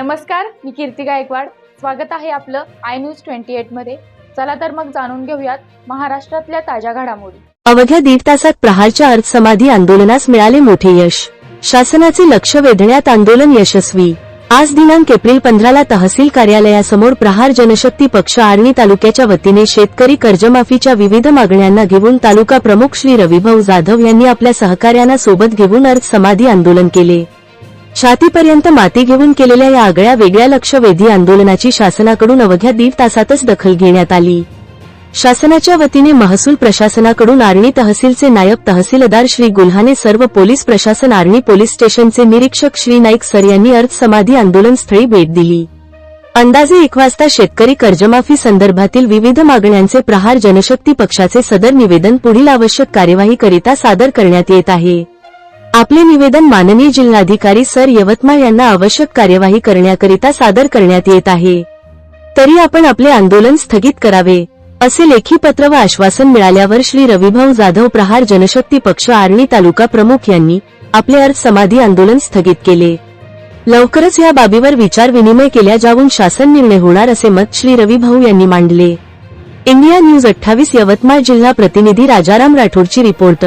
नमस्कार मी कीर्ती गायकवाड. स्वागत आहे आपलं आय न्यूज ट्वेंटी एटमध्ये. चला तर मग जाणून घेऊयात महाराष्ट्रातल्या ताज्या घडामोडी. अवघ्या दीड तासात प्रहारच्या अर्थसमाधी आंदोलनास मिळाले मोठे यश. शासनाचे लक्ष वेधण्यात आंदोलन यशस्वी. आज दिनांक एप्रिल पंधराला तहसील कार्यालयासमोर प्रहार जनशक्ती पक्ष आर्णी तालुक्याच्या वतीने शेतकरी कर्जमाफीच्या विविध मागण्यांना घेऊन तालुका प्रमुख श्री रविभाऊ जाधव यांनी आपल्या सहकार्यांना सोबत घेऊन अर्थ समाधी आंदोलन केले. छातीपर्यंत माती घेऊन केलेल्या या आगळ्या वेगळ्या लक्षवेधी आंदोलनाची शासनाकडून अवघ्या दीड तासातच दखल घेण्यात आली. शासनाच्या वतीने महसूल प्रशासनाकडून आर्णी तहसीलचे नायब तहसीलदार श्री गुल्हाने सर्व पोलीस प्रशासन आर्णी पोलीस स्टेशनचे निरीक्षक श्री नाईक सर यांनी अर्थसमाधी आंदोलन स्थळी भेट दिली. अंदाजे एक वाजता शेतकरी कर्जमाफी संदर्भातील विविध मागण्यांचे प्रहार जनशक्ती पक्षाचे सदर निवेदन पुढील आवश्यक कार्यवाहीकरिता सादर करण्यात येत आहे. आपले निवेदन माननीय जिल्हाधिकारी सर यवतमाळ यांना आवश्यक कार्यवाही करण्याकरिता सादर करण्यात येत आहे. तरी आपण आपले आंदोलन स्थगित करावे असे लेखी पत्र व आश्वासन मिळाल्यावर श्री रविभाऊ जाधव प्रहार जनशक्ती पक्ष आर्णी तालुका प्रमुख यांनी आपले अर्थ समाधी आंदोलन स्थगित केले. लवकरच या बाबीवर विचार विनिमय केल्या जाऊन शासन निर्णय होणार असे मत श्री रविभाऊ यांनी मांडले. इंडिया न्यूज अठ्ठावीस यवतमाळ जिल्हा प्रतिनिधी राजाराम राठोडची रिपोर्ट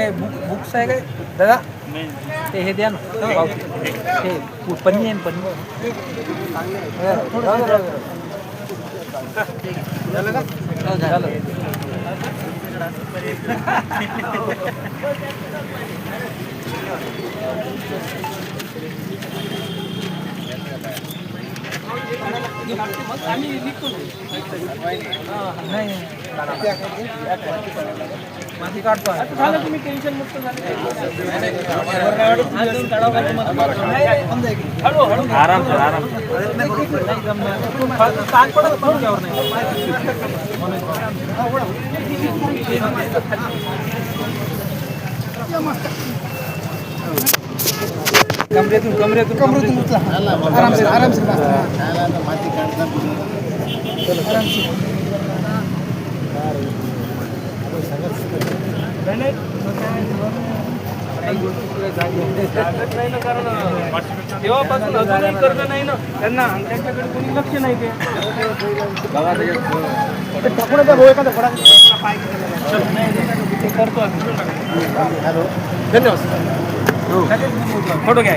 ए बुक बुक्स आहे काय? दादा? ते हे द्या ना. हे ते पन्नी आहे पन्नी. झालं का? हो, झालं नाही. माती काढतो झालं तुम्ही टेन्शन मुक्त आराम सर आराम ताण पडत डोक्यावर कमरेतून कमरेतून कमरेतून आराम से आराम से तेव्हापासून अजूनही कर्ज नाही ना त्यांना त्यांच्याकडे कोणी लक्ष नाही ते ते टाकून द्या भाऊ एखादा ते करतो आम्ही. धन्यवाद. फोटो घ्या